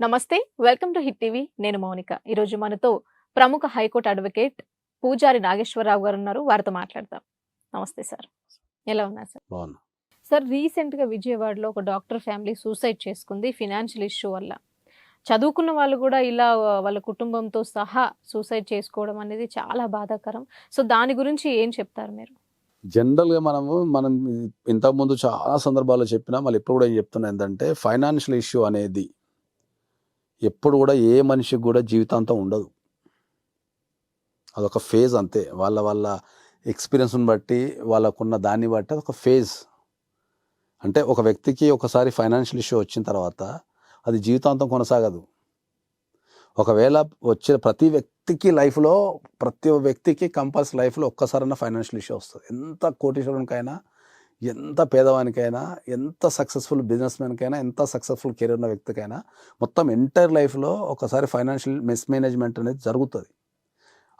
నమస్తే welcome to hit TV. నేను మౌనిక. ఈరోజు మనతో ప్రముఖ హైకోర్టు అడ్వకేట్ పూజారి నాగేశ్వరరావు గారు ఉన్నారు. వారితో మాట్లాడతాం నమస్తే సార్. ఎలా ఉన్నారు సార్? బాగున్నా. సార్ రీసెంట్గా విజయవాడలో ఒక డాక్టర్ ఫ్యామిలీ సూసైడ్ చేసుకుంది ఫినాన్షియల్ ఇష్యూ వల్ల. చదువుకున్న వాళ్ళు కూడా ఇలా వాళ్ళ కుటుంబంతో సహా సూసైడ్ చేసుకోవడం అనేది చాలా బాధాకరం. సో దాని గురించి ఏం చెప్తారు మీరు? జనరల్గా మనము మనం ఇంతకుముందు చాలా సందర్భాల్లో చెప్పినా మళ్ళీ ఇప్పుడు కూడా ఏం చెప్తున్నా ఏంటంటే ఫైనాన్షియల్ ఇష్యూ అనేది ఎప్పుడు కూడా ఏ మనిషికి కూడా జీవితాంతం ఉండదు. అదొక ఫేజ్ అంతే. వాళ్ళ వాళ్ళ ఎక్స్పీరియన్స్ని బట్టి వాళ్ళకున్న దాన్ని బట్టి అదొక ఫేజ్. అంటే ఒక వ్యక్తికి ఒకసారి ఫైనాన్షియల్ ఇష్యూ వచ్చిన తర్వాత అది జీవితాంతం కొనసాగదు. ఒకవేళ వచ్చిన ప్రతి వ్యక్తికి లైఫ్లో ప్రతి వ్యక్తికి కంపల్సరీ లైఫ్లో ఒక్కసారైనా ఫైనాన్షియల్ ఇష్యూ వస్తుంది. ఎంత కోటీశ్వరునికైనా ఎంత పేదవానికైనా ఎంత సక్సెస్ఫుల్ బిజినెస్ మ్యాన్కైనా ఎంత సక్సెస్ఫుల్ కెరీర్ ఉన్న వ్యక్తికైనా మొత్తం ఎంటైర్ లైఫ్లో ఒకసారి ఫైనాన్షియల్ మిస్మేనేజ్మెంట్ అనేది జరుగుతుంది.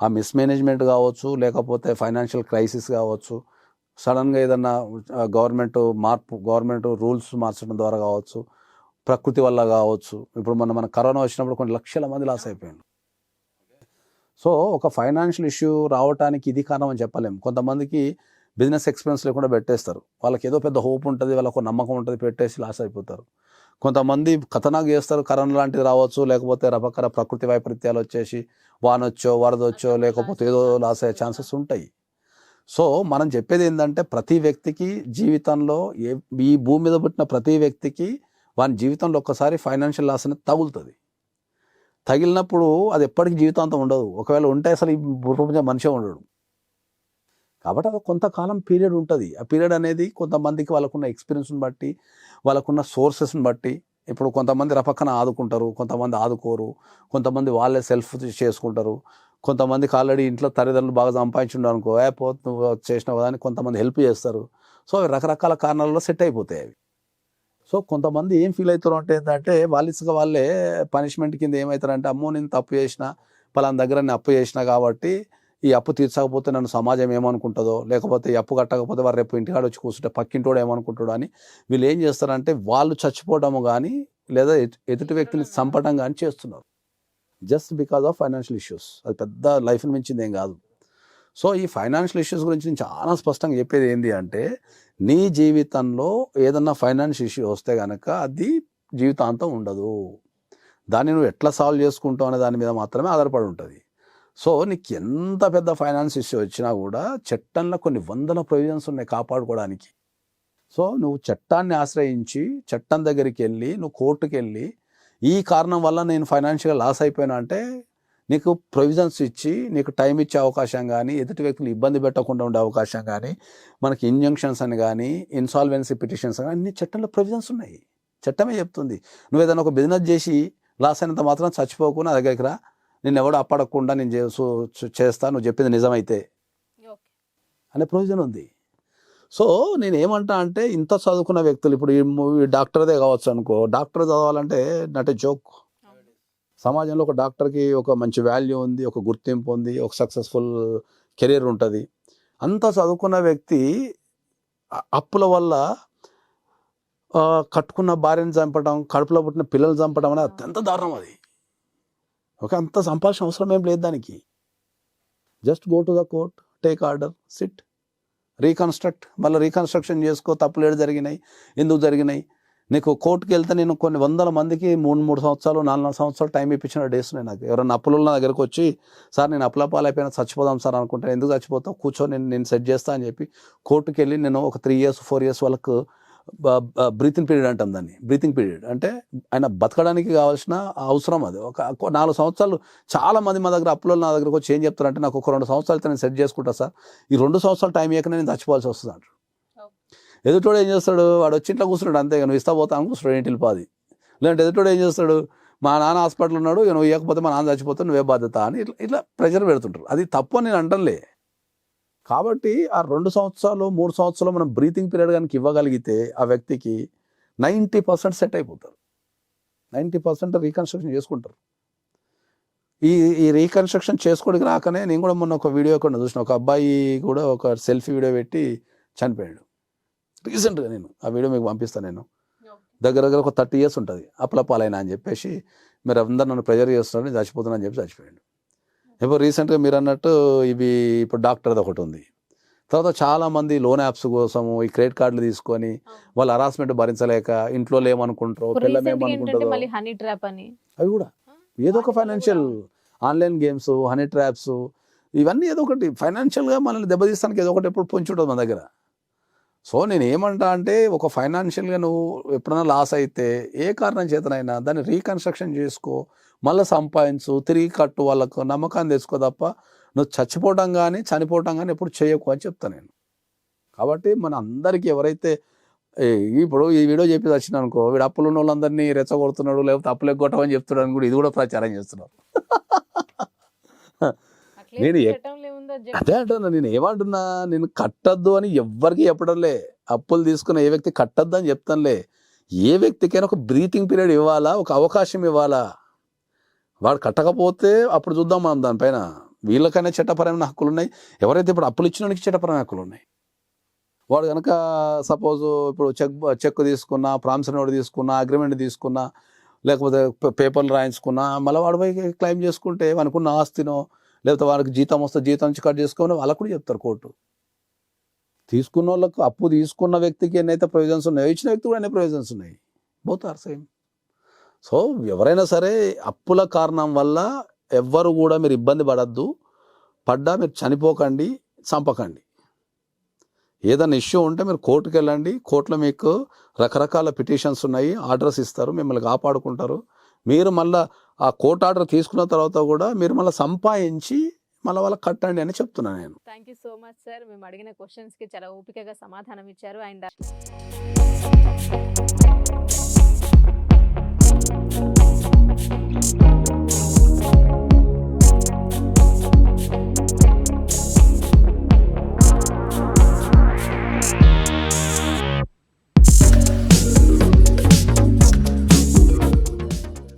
ఆ మిస్మేనేజ్మెంట్ కావచ్చు లేకపోతే ఫైనాన్షియల్ క్రైసిస్ కావచ్చు సడన్గా ఏదన్నా గవర్నమెంట్ మార్పు గవర్నమెంట్ రూల్స్ మార్చడం ద్వారా కావచ్చు ప్రకృతి వల్ల కావచ్చు ఇప్పుడు మన మన కరోనా వచ్చినప్పుడు కొన్ని లక్షల మంది లాస్ అయిపోయింది సో ఒక ఫైనాన్షియల్ ఇష్యూ రావడానికి ఇది కారణం అని చెప్పలేం. కొంతమందికి బిజినెస్ ఎక్స్పీరియన్స్ లేకుండా పెట్టేస్తారు. వాళ్ళకి ఏదో పెద్ద హోప్ ఉంటుంది వాళ్ళకు నమ్మకం ఉంటుంది పెట్టేసి లాస్ అయిపోతారు. కొంతమంది ఖతనాకు చేస్తారు కరోనా లాంటిది రావచ్చు లేకపోతే రకరకాల ప్రకృతి వైపరీత్యాలు వచ్చేసి వానొచ్చో వరదొచ్చో లేకపోతే ఏదో లాస్ అయ్యే ఛాన్సెస్ ఉంటాయి. సో మనం చెప్పేది ఏంటంటే ప్రతి వ్యక్తికి జీవితంలో ఏ ఈ భూమి మీద పుట్టిన ప్రతి వ్యక్తికి వాని జీవితంలో ఒక్కసారి ఫైనాన్షియల్ లాస్ అనేది తగులుతుంది. తగిలినప్పుడు అది ఎప్పటికీ జీవితాంతం ఉండదు. ఒకవేళ ఉంటే అసలు ఈ ప్రపంచం మనిషే ఉండడు. కాబట్టి అది కొంతకాలం పీరియడ్ ఉంటుంది. ఆ పీరియడ్ అనేది కొంతమందికి వాళ్ళకున్న ఎక్స్పీరియన్స్ని బట్టి వాళ్ళకున్న సోర్సెస్ని బట్టి ఇప్పుడు కొంతమంది రపక్కన ఆదుకుంటారు కొంతమంది ఆదుకోరు కొంతమంది వాళ్ళే సెల్ఫ్ చేసుకుంటారు కొంతమందికి ఆల్రెడీ ఇంట్లో తల్లిదండ్రులు బాగా సంపాదించుండరు అనుకో ఏ పో నువ్వు చేసినావు కదా అని కొంతమంది హెల్ప్ చేస్తారు. సో అవి రకరకాల కారణాలలో సెట్ అయిపోతాయి అవి. సో కొంతమంది ఏం ఫీల్ అవుతారు అంటే ఏంటంటే వాళ్ళ వాళ్ళే పనిష్మెంట్ కింద ఏమవుతారంటే అమ్మో నేను తప్పు చేసిన పలానా దగ్గర నేను అప్పు చేసిన కాబట్టి ఈ అప్పు తీర్చకపోతే నన్ను సమాజం ఏమనుకుంటుందో లేకపోతే ఈ అప్పు కట్టకపోతే వారు రేపు ఇంటికాడ వచ్చి కూర్చుంటే పక్కింటోడు ఏమనుకుంటాడు అని వీళ్ళు ఏం చేస్తారంటే వాళ్ళు చచ్చిపోవడము కానీ లేదా ఎదుటి వ్యక్తిని చంపడం కానీ చేస్తున్నారు. Just because of financial issues అది పెద్ద లైఫ్ని మించింది ఏం కాదు. సో ఈ ఫైనాన్షియల్ ఇష్యూస్ గురించి నేను చాలా స్పష్టంగా చెప్పేది ఏంటి అంటే నీ జీవితంలో ఏదన్నా ఫైనాన్షియల్ ఇష్యూ వస్తే కనుక అది జీవితాంతం ఉండదు. దాన్ని నువ్వు ఎట్లా సాల్వ్ చేసుకుంటావు అనే దాని మీద మాత్రమే ఆధారపడి ఉంటుంది. సో నీకు ఎంత పెద్ద ఫైనాన్స్ ఇష్యూ వచ్చినా కూడా చట్టంలో కొన్ని వందల ప్రొవిజన్స్ ఉన్నాయి కాపాడుకోవడానికి. సో నువ్వు చట్టాన్ని ఆశ్రయించి చట్టం దగ్గరికి వెళ్ళి నువ్వు కోర్టుకు వెళ్ళి ఈ కారణం వల్ల నేను ఫైనాన్షియల్గా లాస్ అయిపోయినా అంటే నీకు ప్రొవిజన్స్ ఇచ్చి నీకు టైం ఇచ్చే అవకాశం కానీ ఎదుటి వ్యక్తులు ఇబ్బంది పెట్టకుండా ఉండే అవకాశం కానీ మనకి ఇంజంక్షన్స్ అని కానీ ఇన్సాల్వెన్సీ పిటిషన్స్ కానీ అన్ని చట్టంలో ప్రొవిజన్స్ ఉన్నాయి. చట్టమే చెప్తుంది. నువ్వు ఏదైనా ఒక బిజినెస్ చేసి లాస్ అయినంత మాత్రం చచ్చిపోకు నా దగ్గరికి రా. నేను ఎవడు అప్పడకుండా నేను చేసు చేస్తా నువ్వు చెప్పింది నిజమైతే. అనే ప్రొవిజన్ ఉంది. సో నేను ఏమంటా అంటే ఇంత చదువుకున్న వ్యక్తులు ఇప్పుడు ఈ డాక్టర్దే కావచ్చు అనుకో డాక్టర్ చదవాలంటే నాట్ జోక్. సమాజంలో ఒక డాక్టర్కి ఒక మంచి వాల్యూ ఉంది ఒక గుర్తింపు ఉంది ఒక సక్సెస్ఫుల్ కెరీర్ ఉంటుంది. అంత చదువుకున్న వ్యక్తి అప్పుల వల్ల కట్టుకున్న భార్యను చంపడం కడుపులో పుట్టిన పిల్లలు చంపడం అనేది అత్యంత దారుణం అది. ఒక అంత సంపాషణ అవసరం ఏం లేదు దానికి. Just go to the court take order sit reconstruct మళ్ళీ రీకన్స్ట్రక్షన్ చేసుకో తప్పులు ఏడు జరిగినాయి ఎందుకు జరిగినాయి? నీకు కోర్టుకి వెళ్తే నేను కొన్ని వందల మందికి మూడు మూడు సంవత్సరాలు నాలుగు నాలుగు సంవత్సరాలు టైం ఇప్పించిన డేస్ నేను నాకు. ఎవరైనా అప్పులు నా దగ్గరకు వచ్చి సార్ నేను అప్పులపాలైపోయినా చచ్చిపోదాం సార్ అనుకుంటాను ఎందుకు చచ్చిపోతావు? కూర్చో నేను నేను సెట్ చేస్తా అని చెప్పి కోర్టుకి వెళ్ళి నేను ఒక త్రీ ఇయర్స్ ఫోర్ ఇయర్స్ వాళ్ళకు బ్రీతింగ్ పీరియడ్ అంటాం దాన్ని. బ్రీతింగ్ పీరియడ్ అంటే ఆయన బతకడానికి కావాల్సిన అవసరం అది. ఒక నాలుగు సంవత్సరాలు చాలా మంది మా దగ్గర అప్పులో నా దగ్గరకు వచ్చి ఏం చెప్తారంటే నాకు ఒక రెండు సంవత్సరాలు అయితే నేను సెట్ చేసుకుంటా సార్. ఈ రెండు సంవత్సరాలు టైం ఇవ్వకనే నేను చచ్చిపోవాల్సి వస్తుంది అంటారు. ఎదుటోడు ఏం చేస్తాడు? వాడు వచ్చి ఇంట్లో కూర్చున్నాడు అంతే నువ్వు ఇస్తా పోతా అని కూర్చున్నాడు ఇంటికి పాది. లేదంటే ఎదుటోడు ఏం చేస్తాడు? మా నాన్న హాస్పిటల్ ఉన్నాడు నువ్వు ఇవ్వకపోతే మా నాన్న చచ్చిపోతే నువ్వే బాధ్యత అని ఇట్లా ఇట్లా ప్రెషర్ పెడుతుంటారు. అది తప్పు అని నేను అంటలే. కాబట్టి ఆ రెండు సంవత్సరాలు మూడు సంవత్సరాలు మనం బ్రీతింగ్ పీరియడ్ కనుక ఇవ్వగలిగితే ఆ వ్యక్తికి నైంటీ పర్సెంట్ సెట్ అయిపోతారు. నైంటీ పర్సెంట్ రీకన్స్ట్రక్షన్ చేసుకుంటారు. ఈ ఈ రీకన్స్ట్రక్షన్ చేసుకోవడానికి రాకనే నేను కూడా మొన్న ఒక వీడియో కూడా చూసిన ఒక అబ్బాయి కూడా ఒక సెల్ఫీ వీడియో పెట్టి చనిపోయాడు. రీసెంట్గా నేను ఆ వీడియో మీకు పంపిస్తాను నేను. దగ్గర దగ్గర ఒక థర్టీ ఇయర్స్ ఉంటుంది. అప్పుల పాలైనా అని చెప్పేసి మీరు అందరు నన్ను ప్రెజర్ చేస్తున్నారని చచ్చిపోతున్నా అని చెప్పి చచ్చిపోయాడు. ఇప్పుడు రీసెంట్గా మీరు అన్నట్టు ఇవి ఇప్పుడు డాక్టర్ది ఒకటి ఉంది. తర్వాత చాలా మంది లోన్ యాప్స్ కోసము ఈ క్రెడిట్ కార్డులు తీసుకొని వాళ్ళ హరాస్మెంట్ భరించలేక ఇంట్లో ఏమనుకుంటారో పిల్లలు మళ్ళీ హనీ ట్రాప్ అని. అవి కూడా. ఏదో ఒక financial online games honey traps ఇవన్నీ ఏదో ఒకటి ఫైనాన్షియల్గా మనల్ని దెబ్బతీస్తానికి ఏదో ఒకటి ఎప్పుడు పొంచి ఉంటుంది మన దగ్గర. సో నేను ఏమంటా అంటే ఒక ఫైనాన్షియల్గా నువ్వు ఎప్పుడైనా లాస్ అయితే ఏ కారణం చేతనైనా దాన్ని రీకన్స్ట్రక్షన్ చేసుకో మళ్ళీ సంపాదించు తిరిగి కట్టు వాళ్ళకు నమ్మకాన్ని తెచ్చుకో తప్ప నువ్వు చచ్చిపోవడం కానీ చనిపోవడం కానీ ఎప్పుడు చేయకు అని చెప్తాను నేను. కాబట్టి మన అందరికీ ఎవరైతే ఏ, ఇప్పుడు ఈ వీడియో చెప్పి వచ్చిన అనుకో వీడు అప్పులు ఉన్న వాళ్ళందరినీ రెచ్చగొడుతున్నాడు లేకపోతే అప్పులు ఎగ్గొట్టమని చెప్తున్నాడు కూడా ఇది కూడా ప్రచారం చేస్తున్నారు. నేను అది అంటున్నా నేను ఏమంటున్నా నేను కట్టద్దు అని ఎవ్వరికి చెప్పడంలే. అప్పులు తీసుకున్న ఏ వ్యక్తి కట్టద్దు అని చెప్తానులే. ఏ వ్యక్తికైనా ఒక బ్రీతింగ్ పీరియడ్ ఇవ్వాలా ఒక అవకాశం ఇవ్వాలా? వాడు కట్టకపోతే అప్పుడు చూద్దాం మనం దానిపైన. వీళ్ళకైనా చట్టపరమైన హక్కులు ఉన్నాయి ఎవరైతే ఇప్పుడు అప్పులు ఇచ్చిన వాడికి చట్టపరమైన హక్కులు ఉన్నాయి వాడు కనుక సపోజ్ ఇప్పుడు చెక్ చెక్ తీసుకున్నా ప్రామిసరీ నోట్ తీసుకున్నా అగ్రిమెంట్ తీసుకున్నా లేకపోతే పేపర్లు రాయించుకున్నా మళ్ళీ వాడి పోయి క్లెయిమ్ చేసుకుంటే అనుకున్న ఆస్తినో లేకపోతే వారికి జీతం వస్తే జీతం నుంచి కట్ చేసుకోమని వాళ్ళకు కూడా చెప్తారు కోర్టు. తీసుకున్న వాళ్ళకు అప్పు తీసుకున్న వ్యక్తికి ఎన్నైతే ప్రొవిజన్స్ ఉన్నాయో ఇచ్చిన వ్యక్తి కూడా ఎన్ని ప్రొవిజన్స్ ఉన్నాయి? బోత్ ఆర్ సేమ్ సో ఎవరైనా సరే అప్పుల కారణం వల్ల ఎవ్వరు కూడా మీరు ఇబ్బంది పడద్దు. పడ్డా మీరు చనిపోకండి చంపకండి. ఏదైనా ఇష్యూ ఉంటే మీరు కోర్టుకు వెళ్ళండి కోర్టులో మీకు రకరకాల పిటిషన్స్ ఉన్నాయి. ఆర్డర్స్ ఇస్తారు. మిమ్మల్ని కాపాడుకుంటారు. మీరు మళ్ళీ ఆ కోర్ట్ ఆర్డర్ తీసుకున్న తర్వాత కూడా మీరు మళ్ళీ సంపాదించి మళ్ళీ వాళ్ళకి కట్టండి అని చెప్తున్నాను నేను. Thank you so much sir మేము అడిగిన క్వశ్చన్స్కి చాలా ఓపికగా సమాధానం ఇచ్చారు. అండ్